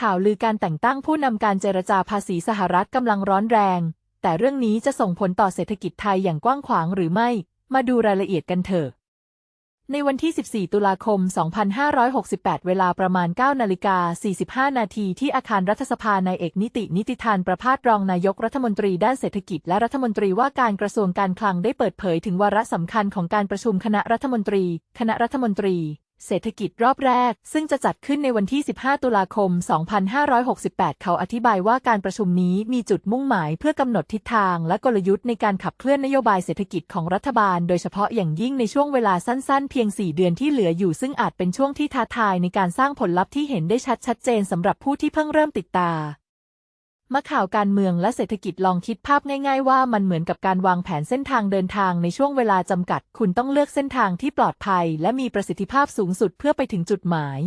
ข่าวลือการแต่งตั้งผู้นำการเจรจาภาษีสหรัฐกำลังร้อนแรง แต่เรื่องนี้จะส่งผลต่อเศรษฐกิจไทยอย่างกว้างขวางหรือไม่ มาดูรายละเอียดกันเถอะ ในวันที่ 14 ตุลาคม 2568 เวลาประมาณ 9 นาฬิกา 45 นาทีที่อาคารรัฐสภานายเอกนิตินิติธานประพาสรองนายกรัฐมนตรีด้านเศรษฐกิจและรัฐมนตรีว่าการกระทรวงการคลังได้เปิดเผยถึงวาระสำคัญของการประชุมคณะรัฐมนตรี คณะรัฐมนตรี เศรษฐกิจรอบแรก ซึ่งจะจัดขึ้นในวันที่ 15 ตุลาคม 2568 เขาอธิบายว่าการประชุมนี้มีจุดมุ่งหมายเพื่อกำหนดทิศทางและกลยุทธ์ในการขับเคลื่อนนโยบายเศรษฐกิจของรัฐบาล โดยเฉพาะอย่างยิ่งในช่วงเวลาสั้นๆ เพียง 4 เดือนที่เหลืออยู่ ซึ่งอาจเป็นช่วงที่ท้าทายในการสร้างผลลัพธ์ที่เห็นได้ชัดชัดเจนสำหรับผู้ที่เพิ่งเริ่มติดตา มาข่าวการเมืองและเศรษฐกิจลองคิดภาพง่ายๆ ว่ามันเหมือนกับการวางแผนเส้นทางเดินทางในช่วงเวลาจำกัด คุณต้องเลือกเส้นทางที่ปลอดภัย และมีประสิทธิภาพสูงสุดเพื่อไปถึงจุดหมาย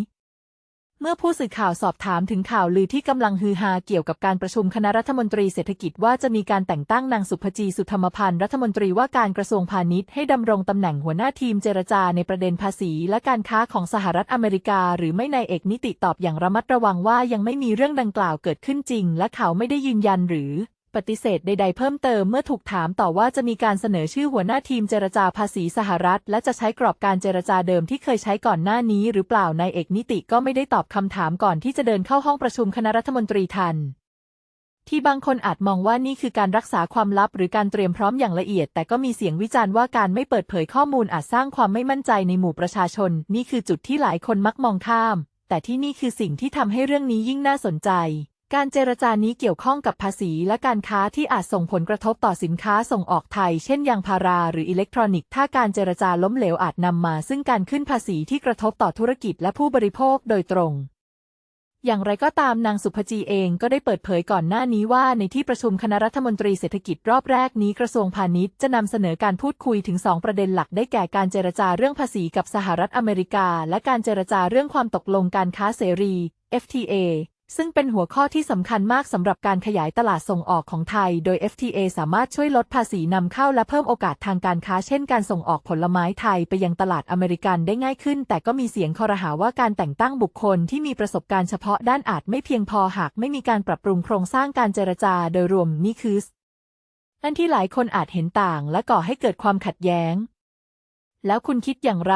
เมื่อผู้สื่อข่าวสอบถามถึงข่าวลือที่กำลังฮือฮาเกี่ยวกับการประชุมคณะรัฐมนตรีเศรษฐกิจว่าจะมีการแต่งตั้งนางสุภจีสุธรรมพันธ์รัฐมนตรีว่าการกระทรวงพาณิชย์ให้ดำรงตำแหน่งหัวหน้าทีมเจรจาในประเด็นภาษี และการค้าของสหรัฐอเมริกา หรือไม่นายเอกนิติตอบอย่างระมัดระวังว่ายังไม่มีเรื่องดังกล่าวเกิดขึ้นจริง และเขาไม่ได้ยืนยันหรือ ปฏิเสธใด ๆ เพิ่มเติมเมื่อถูกถามต่อว่าจะมีการเสนอชื่อหัวหน้าทีมเจรจาภาษีสหรัฐ และจะใช้กรอบการเจรจาเดิมที่เคยใช้ก่อนหน้านี้หรือเปล่านายเอกนิติก็ไม่ได้ตอบคำถามก่อนที่จะเดินเข้าห้องประชุมคณะรัฐมนตรีทัน ที่บางคนอาจมองว่านี่คือการรักษาความลับหรือการเตรียมพร้อมอย่างละเอียด แต่ก็มีเสียงวิจารณ์ว่าการไม่เปิดเผยข้อมูลอาจสร้างความไม่มั่นใจในหมู่ประชาชน นี่คือจุดที่หลายคนมักมองข้าม แต่ที่นี่คือสิ่งที่ทำให้เรื่องนี้ยิ่งน่าสนใจ การเจรจานี้เกี่ยวข้องกับภาษีและการค้าที่อาจส่งผลกระทบต่อสินค้าส่งออกไทย เช่นยางพาราหรืออิเล็กทรอนิกส์ ถ้าการเจรจาล้มเหลวอาจนำมา ซึ่งการขึ้นภาษีที่กระทบต่อธุรกิจและผู้บริโภคโดยตรง อย่างไรก็ตามนางสุภจีเองก็ได้เปิดเผยก่อนหน้านี้ว่าในที่ประชุมคณะรัฐมนตรีเศรษฐกิจรอบแรกนี้กระทรวงพาณิชย์จะนำเสนอการพูดคุยถึง 2 ประเด็นหลักได้แก่การเจรจาเรื่องภาษีกับสหรัฐอเมริกา และการเจรจาเรื่องความตกลงการค้าเสรี FTA ซึ่งเป็นหัวข้อที่สำคัญมากสำหรับการขยายตลาดส่งออกของไทย โดย FTA สามารถช่วยลดภาษีนำเข้าและเพิ่มโอกาสทางการค้าเช่นการส่งออกผลไม้ไทยไปยังตลาดอเมริกันได้ง่ายขึ้น แต่ก็มีเสียงคอรหาว่าการแต่งตั้งบุคคลที่มีประสบการณ์เฉพาะด้านอาจไม่เพียงพอหากไม่มีการปรับปรุงโครงสร้างการเจรจาโดยรวมนี่คืออันที่หลายคนอาจเห็นต่างและก่อให้เกิดความขัดแย้ง แล้วคุณคิดอย่างไร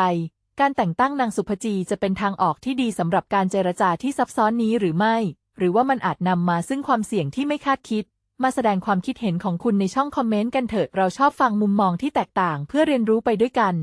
การแต่งตั้งนางสุภจีจะเป็นทางออกที่ดีสำหรับการเจรจาที่ซับซ้อนนี้หรือไม่ หรือว่ามันอาจนำมาซึ่งความเสี่ยงที่ไม่คาดคิด มาแสดงความคิดเห็นของคุณในช่องคอมเมนต์กันเถิดเราชอบฟังมุมมองที่แตกต่างเพื่อเรียนรู้ไปด้วยกัน